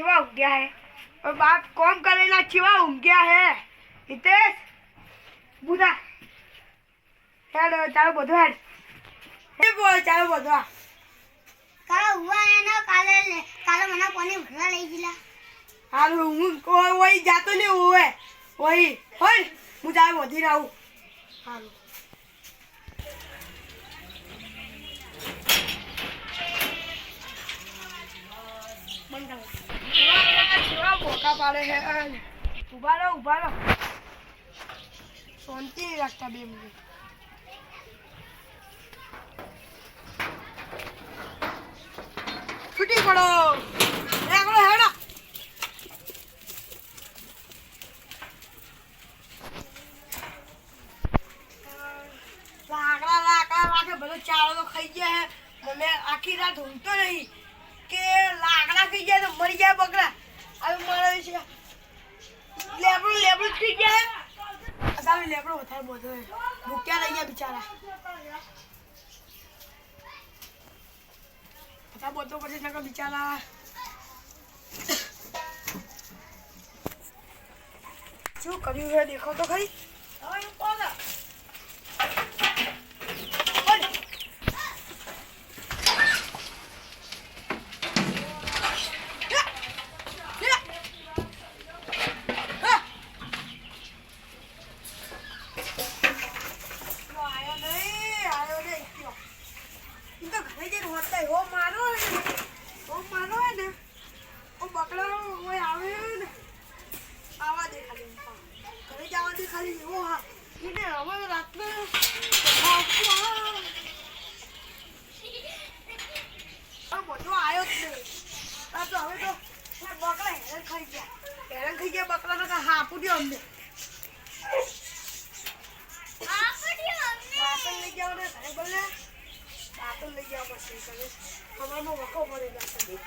ચેવા ઊંઘ્યા હે ઓય બાપ કોમ કરેલા ચેવા ઊંઘ્યા હે હિતેશ બુધા હેડ ચાલો બધું હેડ એ બોલ ચાલો બધું આ. કાલે ઉવા એનો કાલે લે- કાલે મને કોને ભરવા લઈ ગયેલા હાલ હું કોઈ જાતો નહીં ઓય વહી હોય હું ચાલો વધી રહું હારું કેવા બોકા પાડે છે ઊભા રહો ઊભા રહો શાંતિ રાખતા બે મિનિટ છૂટી પડો એકડો હેડો લાકડા લાકડા લાગે બધો તો ખાઈ ગયા હે મને આખી રાત ઊંઘતો નહીં કે લાકડા ખાઈ જાય તો મરી જાય બકરા હવે મળે છે. લેબડો, લેબડું થઈ ગયા. અત્યારે લેબડો વધારે બધો ભૂખ્યા રહી ગયા બિચારા. બધા બધો પછી નકર બિચારા. શું કર્યું છે? દેખો તો ખરી. હવે કોણ કોણ આયો નહીં આયો નહીં કયો ઈ તો ઘરે જઈને હોતા હો મારો હે ને હો મારો હે ને ઓ બકડો ઓય આવે ને આવા દે ખાલી ઘરે જવા દે ખાલી એવો હા ઈને હવે રાતને આ બધો આયો જ નહીં આ તો હવે તો બકરા હેરાન ખાઈ ગયા હેરાન ખાઈ ગયા બકરાને કાંઈ હાપું દ્યો અમને વાસણ લઈ જાઓ ને ઘરે બોલે વાસણ લઈ જાઓ પછી કરે અમારમાં વખો પડે વાસણ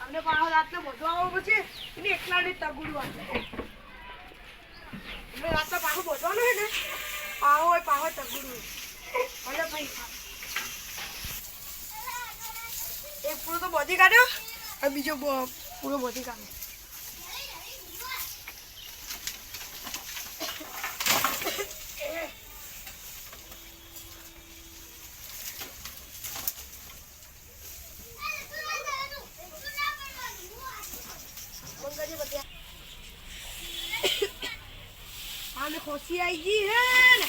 અમને પાછો રાતનો બધો આવો પછી એને એકલાને તગુડું આપે અમને રાતનો પાછો બધવાનું હોય ને પાવો હોય પાવો તગુડું ભલે ભાઈ. એક પૂરો તો બધી કાઢ્યો, અને બીજો પૂરો બધી કાઢ્યો મંગળજી બધા આને ખોસી આવી ગઈ હે ને.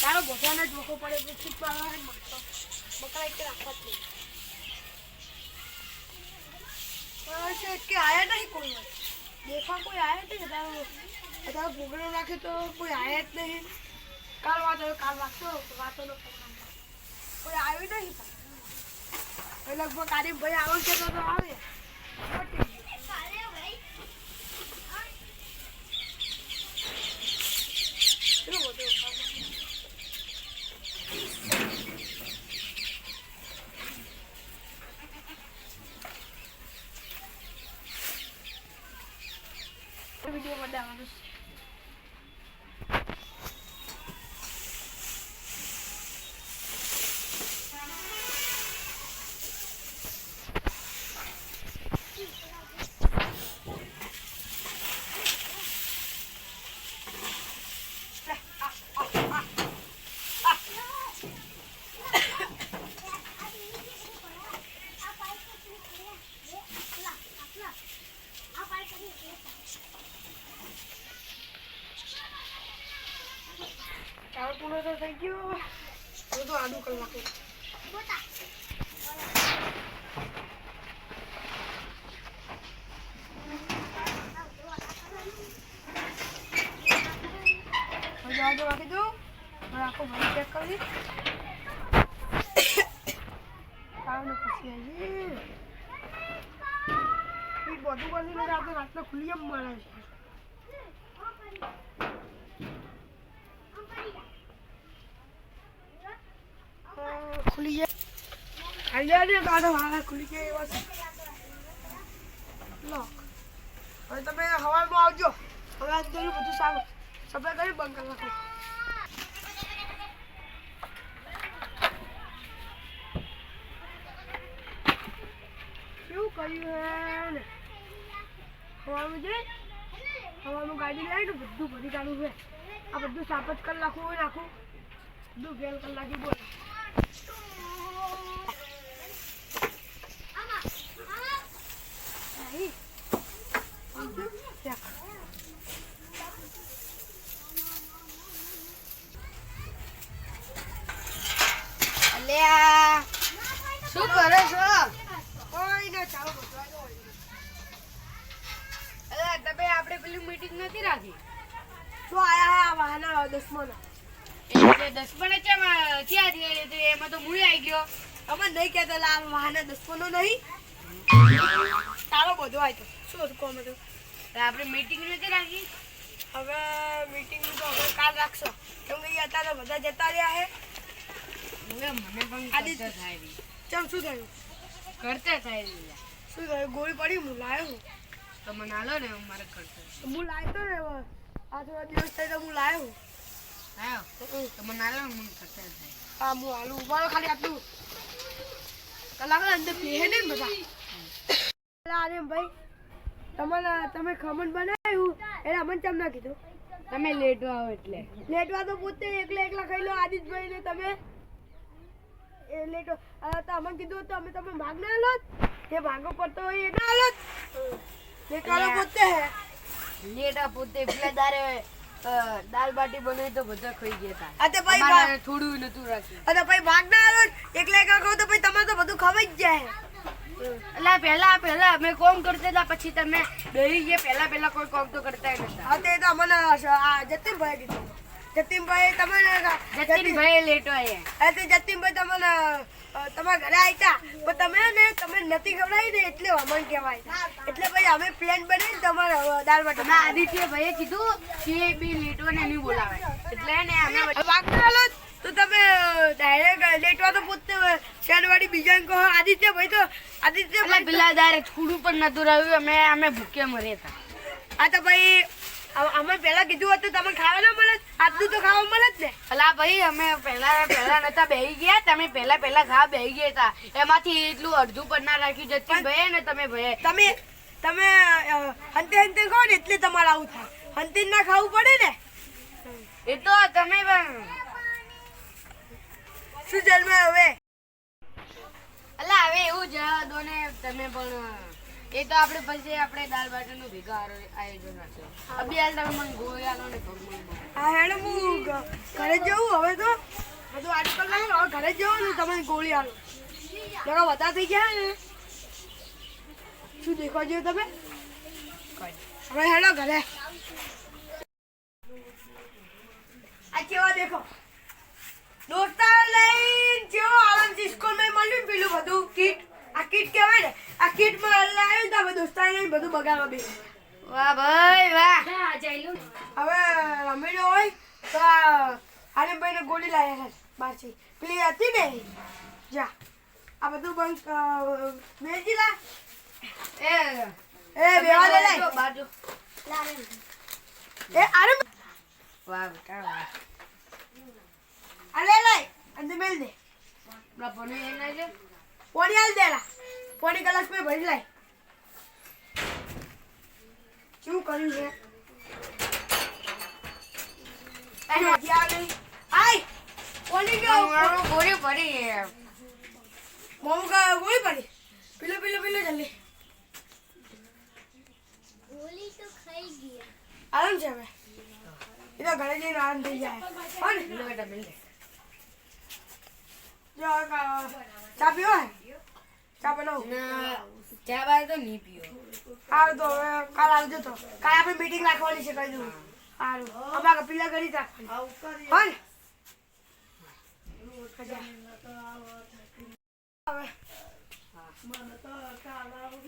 તારો ભોજાને જ મોકો પડે પછી પાવા મળતો બકરા એક રાખવા જ નહીં. કે આયા નહીં કોઈ દેખા કોઈ આયા જ નહીં? તારો તારો ભોગડો તો કોઈ આયા જ નહીં. કાલ વાતો કાલ વાતો નો કોઈ આવ્યું નહીં. લગભગ કાલે ભાઈ આવે છે તો આવે. görüşürüz. પૂરો તો થઈ ગયો હવે તો આડું કરી નાખું આજો રાખી દઉં મારા આખો ભાઈ ચેક કરી કારણે પછી બધું કરીને આપણે રાતના ખુલ્લી એમ મળે છે ખુલી જાય. આઈડિયા ને કાઢો હારા ખુલી જાય એવા છે લો હવે તમે હવામાં આવજો હવે આજ બધું બધું સારું સપ્લાય કરી બંધ કરી નાખો શું કર્યું હે હવાનું છે હવાનું ગાડી લાવી ને બધું ભરી કાઢવું છે આ બધું સાફ જ કરી નાખવું નાખું બધું ફેલ કરી નાખી બોલ કરો છો. કોઈને ચાલો જો. તમે આપણે પેલી મીટિંગ નથી રાખી? શું આયા હે આ વાહના દસમાના? એટલે છે એમાં ક્યાં થયા તો એમાં તો મૂળી આવી ગયો. અમે નહીં કહેતા આ વાહના દસમાનો નહીં. તારો બધો આવ્યો તો. શું કોમ હતું? આપણે મીટિંગ નથી રાખી? હવે મીટિંગ તો હવે કાલ રાખશો. કેમ કે અત્યારે બધા જતા રહ્યા હે. હવે મને પણ આદિત્ય. થાય ચમ શું થયું? કરતા થાય શું થયું? ગોળી પડી હું લાયો હું? તો મને ને હું મારે કરતા તો હું લાયો ને. આ થોડા દિવસ થઈ તો હું લાયો હું. થાય હમ. તો મને હાલો ને મને કરતા થાય હા હું હાલું ઊભા ખાલી આટલું. કલાક અંદર બેહે ને બધા. આર્યમ ભાઈ. તમારા તમે ખમણ બનાવ્યું? એટલે અમને ચમ ના કીધું? તમે લેટવા આવો એટલે. લેટવા તો પોતે એકલા એકલા ખાઈ લો આદિતભાઈ ને તમે. લેટો તો અમે કીધું તો અમે તમે ભાગ ના લો એ ભાગો પડતો હોય એ ના લો લેટવાલો પોતે હે. લેટ આ પોતે પેલા દારે દાલ બાટી બનાવી તો બધા ખાઈ ગયા હતા આ ભાઈ થોડું નતું રાખ્યું. આ તો ભાઈ ભાગ ના આલો એકલા એકલા કહો તો ભાઈ તમારે તો બધું ખવાઈ જ જાય. એટલે પહેલા પહેલા અમે કોમ કરતા હતા પછી તમે ડરી ગયા. પહેલા પહેલા કોઈ કોમ તો કરતા નતા. હા તે તો અમને આ જતીનભાઈ કીધું. જતીનભાઈ તમને જતીનભાઈ લેટો આયા. આ તે જતીનભાઈ તમને તમારા ઘરે આવ્યા પણ તમે ને તમે નથી ખવડાવી ને એટલે અમને કહેવાય. એટલે ભાઈ અમે પ્લાન બનાવી તમારા દાળ માટે ના આદિત્ય ભાઈએ કીધું કે બી લેટો ને નહીં બોલાવે. એટલે ને અમે વાગતા તો તમે ડાયરેક્ટ લેટવા તો પૂછતે શેરવાડી બીજાને કહો આદિત્ય ભાઈ તો આદિત્ય ભાઈ પેલા દારે થોડું પણ નતું રહ્યું. અમે અમે ભૂખ્યા મર્યા હતા. આ તો ભાઈ અમે પેલા કીધું હતું તમે ખાવા ના મળે આટલું તો ખાવા મળે જ ને? અલા ભાઈ અમે પહેલા પહેલા નતા બેહી ગયા તમે પહેલા પહેલા ખા બેહી ગયા હતા એમાંથી એટલું અડધું પણ ના રાખી જતી ભાઈ ને તમે ભાઈ તમે તમે હંતે હંતે ખાવ ને એટલે તમારે આવું થાય. હંતે ના ખાવું પડે ને? એ તો તમે પણ શું જન્મે હવે? અલા હવે એવું જવા દો ને તમે પણ એ તો આપણે પછી આપણે દાળ બાટીનું ભેગા આયોજન હશે. અભી હાલ તમે મને આલો ને. હા હેડો હું ઘરે જવું હવે તો. બધું આજકાલ લાવો હવે ઘરે જવું ને તમે ગોળી આલો. જરા વધારે થઈ ગયા ને? શું દેખવા જેવું તમે? હવે હેડો ઘરે. આ કેવા દેખો? દોસ્તાર લઈને જેવો આનંદ સ્કૂલમાં મળ્યું પેલું બધું કીટ કહેવાય ને આ કીટમાં લાવ્યું ને તો અમે દોસ્તાર લઈને બધું બગાડવા બે. વાહ ભાઈ વાહ. હવે રમીનો હોય તો આ આર્યભાઈને ગોળી લાવ્યા છે બહારથી. પેલી હતી ને? જા. આ બધું બંધ મેજી લા. એ એ બેવા લે લાય. બાજુ. એ આરે વાહ બેટા વાહ. આ લે અંદર મેલ દે. પેલા પનીર એના જે પોણી હાલ દે લા પોણી ગ્લાસમાં ભરી લાય. શું કર્યું છે? આય! પોણી ગયો. ગોળી પડી મોમો કા ગોળી પડી પીલો પીલો પીલો જલ્દી. આરામ છે હવે. એ તો ઘરે જઈને આરામ થઈ જાય. દે જો ચા પીવો? ચા બનાવું ચા બાર તો નહીં પીઓ. સારું તો હવે કાલ આવજો તો. કાલ આપણે મીટિંગ રાખવાની છે કહી દઉં. સારું અમારા પીલા કરી રાખવાની. હો ને? ખજા મને તો આવો થાકી. હવે. મને તો કાલ આવું